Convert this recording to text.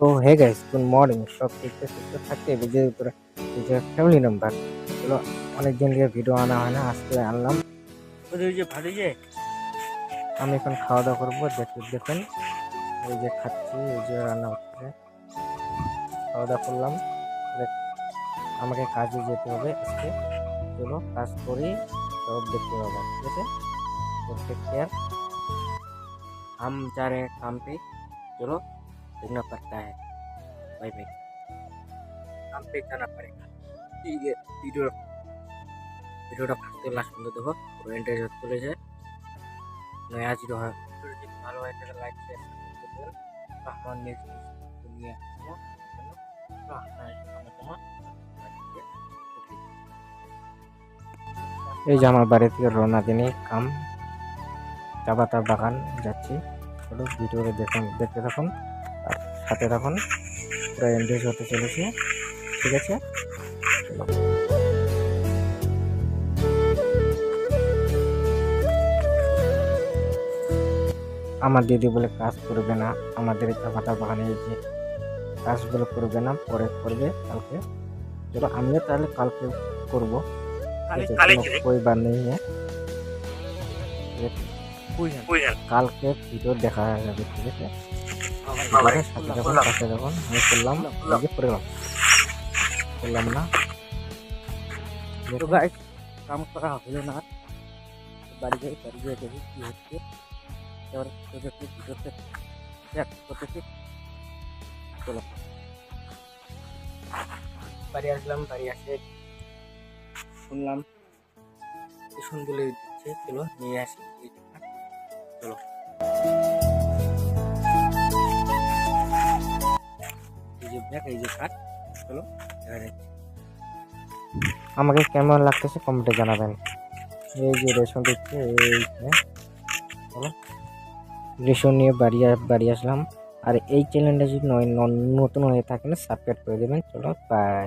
তো hey guys good morning সব ঠিকঠাক সুস্থ থাকতে বিজয় উপরে বিজয় ফ্যামিলি নাম্বার চলো অনেকদিন দিয়ে ভিডিও আনা হয় না আজকে আনলাম ওদের যে ভালো যে আমি এখন খাওয়া দাওয়া করবো দেখুন দেখুন এই যে খাচ্ছি এই যে রান্না হচ্ছে খাওয়া দাওয়া করলাম এবার আমাকে কাজে যেতে হবে আজকে চলো কাজ করি সব দেখতে পাবো ঠিক আছে তো টেক केयर हम जा रहे हैं काम पे चलो देखना पड़ता है बाय बाय काम पे जाना पड़ेगा ठीक है वीडियो ভিডিওটা ফার্স্ট থেকে লাস্ট পর্যন্ত দেখো পুরো ইন্টারেস্ট চলে যায় নয়া জিরো হয় ভিডিওটা যদি ভালো হয় তাহলে লাইক শেয়ার করতে পারেন তো আমার নেক্সট নিয়ে আসবো জন্য তো আপনার আমার তোমার এই যে আমার বাড়ি থেকে রওনা দিনে কাম চা পাতার বাগান যাচ্ছি চলো ভিডিওটা দেখুন দেখতে থাকুন হাতে এখন পুরো এন্ডেজ হতে চলেছে। ঠিক আছে? আমার দিদি বলে কাজ করবে না। আমাদের কথা বানিয়েছে কাজগুলো করবে না পরে করবে কালকে। চলো আমিও তাহলে কালকে করব। কই বার নেই কালকে ভিডিও দেখা যাবে ঠিক আছে? ভিডিওটা সাথে যখন সাথে যখন আমি করলাম যে করে গেলাম করলাম না। তো গাইস কাম করা হলো না। বাড়ি যাই, বাড়ি গিয়ে দেখি কি হচ্ছে। এবার তোদেরকে ভিডিওতে দেখ করতেছি চলো। বাড়ি আসলাম, বাড়ি আসে শুনলাম। টিউশন বলে দিচ্ছে, চলো নিয়ে আসি। চলো। যে এই যে চলো, দেখা যাচ্ছে আমাকে কেমন লাগতেছে কমেন্টে জানাবেন। এই যে রেশন দিচ্ছে, এই চলো। রেশন নিয়ে বাড়ি বাড়ি আসলাম। আর এই চ্যানেলটা যদি নতুন হয়ে থাকেন সাবস্ক্রাইব করে দেবেন। চলো বাই